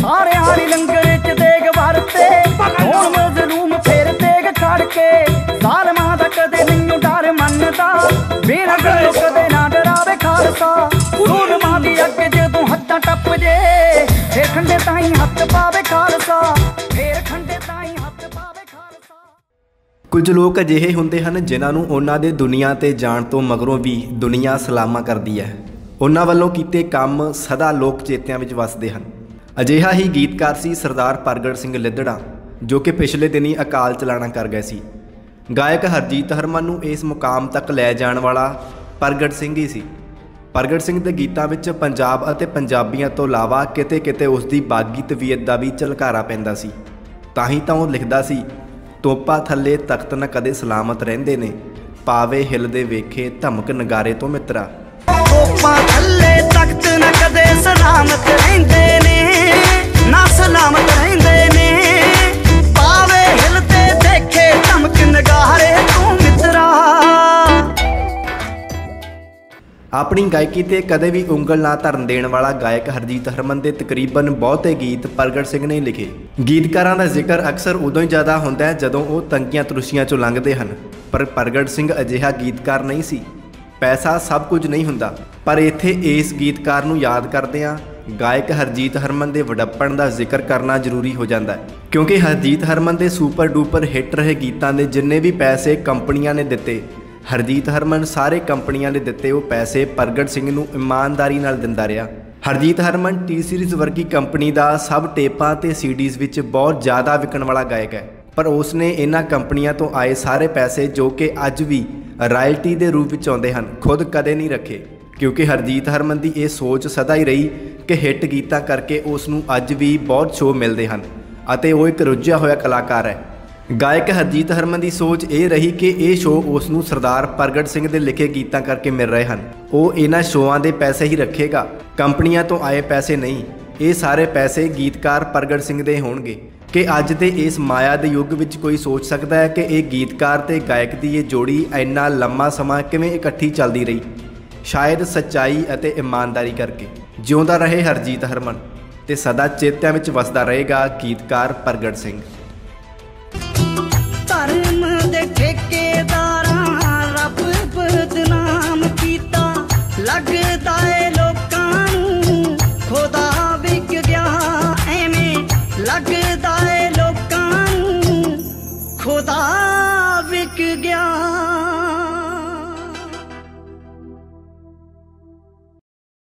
ਸਾਰੇ ਹਾਰੀ ਲੰਗਰ ਚ ਦੇਗ ਵਰਤੇ। ਹੁਣ ਮਜ਼ਲੂਮ ਫੇਰ ਦੇਗ ਖੜ ਕੇ ਜ਼ਾਲਮਾਂ ਦਾ ਕਦੇ ਨਹੀਂ ਡਰ ਮੰਨਦਾ। ਬਿਨਾਂ ਗੱਲੋਂ ਕਦੇ ਨਾ ਡਰਾਵੇ ਖਾਲਸਾ। ਜ਼ੁਲਮਾਂ ਦੀ ਅੱਗ ਜਦੋਂ ਹੱਥਾਂ ਟੱਪ ਜੇ। ਫੇਰ ਖੰਡੇ ਤਾਈਂ ਹੱਥ ਪਾਵੇ ਖਾਲਸਾ। ਫੇਰ ਖੰਡੇ ਤਾਈਂ ਹੱਥ ਪਾਵੇ ਖਾਲਸਾ। ਕੁਝ ਲੋਕ ਅਜਿਹੇ ਹੁੰਦੇ ਹਨ ਜਿਨ੍ਹਾਂ ਨੂੰ ਉਹਨਾਂ ਦੇ ਦੁਨੀਆ ਤੇ ਜਾਣ ਤੋਂ ਮਗਰੋਂ ਵੀ ਦੁਨੀਆ ਸਲਾਮਾ ਕਰਦੀ ਹੈ। ਉਹਨਾਂ ਵੱਲੋਂ ਕੀਤੇ ਕੰਮ ਸਦਾ ਲੋਕ ਚੇਤਿਆਂ ਵਿੱਚ ਵੱਸਦੇ ਹਨ। ਅਜਿਹਾ ਹੀ ਗੀਤਕਾਰ ਸੀ ਸਰਦਾਰ ਪ੍ਰਗਟ ਸਿੰਘ ਲਿੱਦੜਾ, ਜੋ ਕਿ ਪਿਛਲੇ ਦਿਨੀ ਅਕਾਲ ਚਲਾਣਾ ਕਰ ਗਏ ਸੀ। ਗਾਇਕ ਹਰਜੀਤ ਹਰਮਨ ਨੂੰ ਇਸ ਮੁਕਾਮ ਤੱਕ ਲੈ ਜਾਣ ਵਾਲਾ ਪ੍ਰਗਟ ਸਿੰਘ ਹੀ ਸੀ। ਪ੍ਰਗਟ ਸਿੰਘ ਦੇ ਗੀਤਾਂ ਵਿੱਚ ਪੰਜਾਬ ਅਤੇ ਪੰਜਾਬੀਆਂ ਤੋਂ ਇਲਾਵਾ ਕਿਤੇ-ਕਿਤੇ ਉਸ ਦੀ ਬਾਗੀ ਤਵੀਅਤ ਦਾ ਵੀ ਝਲਕਾਰਾ ਪੈਂਦਾ ਸੀ। ਤਾਂ ਹੀ ਤਾਂ ਉਹ ਲਿਖਦਾ ਸੀ, ਤੋਪਾ ਥੱਲੇ ਤਖਤ ਨਾ ਕਦੇ ਸਲਾਮਤ ਰਹਿੰਦੇ ਨੇ, ਪਾਵੇ ਹਿਲ ਦੇ ਵੇਖੇ ਧਮਕ ਨਗਾਰੇ ਤੋਂ ਮਿੱਤਰਾ। ਕੋਪਾਂ ਥੱਲੇ ਤਖਤ ਨਾ ਕਦੇ ਸਲਾਮਤ ਰਹਿੰਦੇ ਨੇ ਨਾ ਸਲਾਮਤ ਰਹਿੰਦੇ ਨੇ। ਪਾਵੇ ਹਿਲਦੇ ਦੇਖੇ ਧਮਕ ਨਗਾਰੇ ਤੂੰ ਮਿੱਤਰਾ। ਆਪਣੀ ਗਾਇਕੀ ਤੇ ਕਦੇ ਵੀ ਉਂਗਲ ਨਾ ਧਰਨ ਦੇਣ ਵਾਲਾ ਗਾਇਕ ਹਰਜੀਤ ਹਰਮਨ ਦੇ ਤਕਰੀਬਨ ਬਹੁਤੇ ਗੀਤ ਪ੍ਰਗਟ ਸਿੰਘ ਨੇ ਲਿਖੇ। ਗੀਤਕਾਰਾਂ ਦਾ ਜ਼ਿਕਰ ਅਕਸਰ ਉਦੋਂ ਹੀ ਜ਼ਿਆਦਾ ਹੁੰਦਾ ਹੈ ਜਦੋਂ ਉਹ ਤੰਗੀਆਂ ਤਰੁਸ਼ੀਆਂ ਚੋਂ ਲੰਘਦੇ ਹਨ, ਪਰ ਪ੍ਰਗਟ ਸਿੰਘ ਅਜਿਹਾ ਗੀਤਕਾਰ ਨਹੀਂ ਸੀ। ਪੈਸਾ ਸਭ ਕੁਝ ਨਹੀਂ ਹੁੰਦਾ, ਪਰ ਇੱਥੇ ਇਸ ਗੀਤਕਾਰ ਨੂੰ ਯਾਦ ਕਰਦੇ ਹਾਂ। ਗਾਇਕ ਹਰਜੀਤ ਹਰਮਨ ਦੇ ਵਡੱਪਣ ਦਾ ਜ਼ਿਕਰ ਕਰਨਾ ਜ਼ਰੂਰੀ ਹੋ ਜਾਂਦਾ ਹੈ, ਕਿਉਂਕਿ ਹਰਜੀਤ ਹਰਮਨ ਦੇ ਸੁਪਰ ਡੂਪਰ ਹਿੱਟ ਰਹੇ ਗੀਤਾਂ ਦੇ ਜਿੰਨੇ ਵੀ ਪੈਸੇ ਕੰਪਨੀਆਂ ਨੇ ਦਿੱਤੇ, ਹਰਜੀਤ ਹਰਮਨ ਸਾਰੇ ਕੰਪਨੀਆਂ ਨੇ ਦਿੱਤੇ ਉਹ ਪੈਸੇ ਪ੍ਰਗਟ ਸਿੰਘ ਨੂੰ ਇਮਾਨਦਾਰੀ ਨਾਲ ਦਿੰਦਾ ਰਿਹਾ। ਹਰਜੀਤ ਹਰਮਨ ਟੀ ਸੀਰੀਜ਼ ਵਰਗੀ ਕੰਪਨੀ ਦਾ ਸਭ ਟੇਪਾਂ ਤੇ ਸੀਡੀਜ਼ ਵਿੱਚ ਬਹੁਤ ਜ਼ਿਆਦਾ ਵਿਕਣ ਵਾਲਾ ਗਾਇਕ ਹੈ, ਪਰ ਉਸ ਨੇ ਇਹਨਾਂ ਕੰਪਨੀਆਂ ਤੋਂ ਆਏ ਸਾਰੇ ਪੈਸੇ ਜੋ ਕਿ ਅੱਜ ਵੀ ਰਾਇਲਟੀ ਦੇ ਰੂਪ ਵਿੱਚ ਆਉਂਦੇ ਹਨ, ਖੁਦ ਕਦੇ ਨਹੀਂ ਰੱਖੇ, ਕਿਉਂਕਿ ਹਰਜੀਤ ਹਰਮਨ ਦੀ ਇਹ ਸੋਚ ਸਦਾ ਹੀ ਰਹੀ ਕਿ ਹਿੱਟ ਗੀਤਾਂ ਕਰਕੇ ਉਸ ਨੂੰ ਅੱਜ ਵੀ ਬਹੁਤ ਸ਼ੋਅ ਮਿਲਦੇ ਹਨ ਅਤੇ ਉਹ ਇੱਕ ਰੁੱਝਿਆ ਹੋਇਆ ਕਲਾਕਾਰ ਹੈ। ਗਾਇਕ ਹਰਜੀਤ ਹਰਮਨ ਦੀ ਸੋਚ ਇਹ ਰਹੀ ਕਿ ਇਹ ਸ਼ੋਅ ਉਸ ਨੂੰ ਸਰਦਾਰ ਪ੍ਰਗਟ ਸਿੰਘ ਦੇ ਲਿਖੇ ਗੀਤਾਂ ਕਰਕੇ ਮਿਲ ਰਹੇ ਹਨ। ਉਹ ਇਹਨਾਂ ਸ਼ੋਆਂ ਦੇ ਪੈਸੇ ਹੀ ਰੱਖੇਗਾ। ਕੰਪਨੀਆਂ ਤੋਂ ਆਏ ਪੈਸੇ ਨਹੀਂ, ਇਹ ਸਾਰੇ ਪੈਸੇ ਗੀਤਕਾਰ ਪ੍ਰਗਟ ਸਿੰਘ ਦੇ ਹੋਣਗੇ। ਕਿ ਅੱਜ ਦੇ ਇਸ ਮਾਇਆ ਦੇ ਯੁੱਗ ਵਿੱਚ ਕੋਈ ਸੋਚ ਸਕਦਾ ਹੈ ਕਿ ਇਹ ਗੀਤਕਾਰ ਤੇ ਗਾਇਕ ਦੀ ਇਹ ਜੋੜੀ ਇੰਨਾ ਲੰਮਾ ਸਮਾਂ ਕਿਵੇਂ ਇਕੱਠੀ ਚੱਲਦੀ ਰਹੀ? ਸ਼ਾਇਦ ਸੱਚਾਈ ਅਤੇ ਇਮਾਨਦਾਰੀ ਕਰਕੇ। ਜਿਉਂਦਾ ਰਹੇ ਹਰਜੀਤ ਹਰਮਨ ਤੇ ਸਦਾ ਚੇਤਿਆਂ ਵਿੱਚ ਵਸਦਾ ਰਹੇਗਾ ਗੀਤਕਾਰ ਪ੍ਰਗਟ ਸਿੰਘ।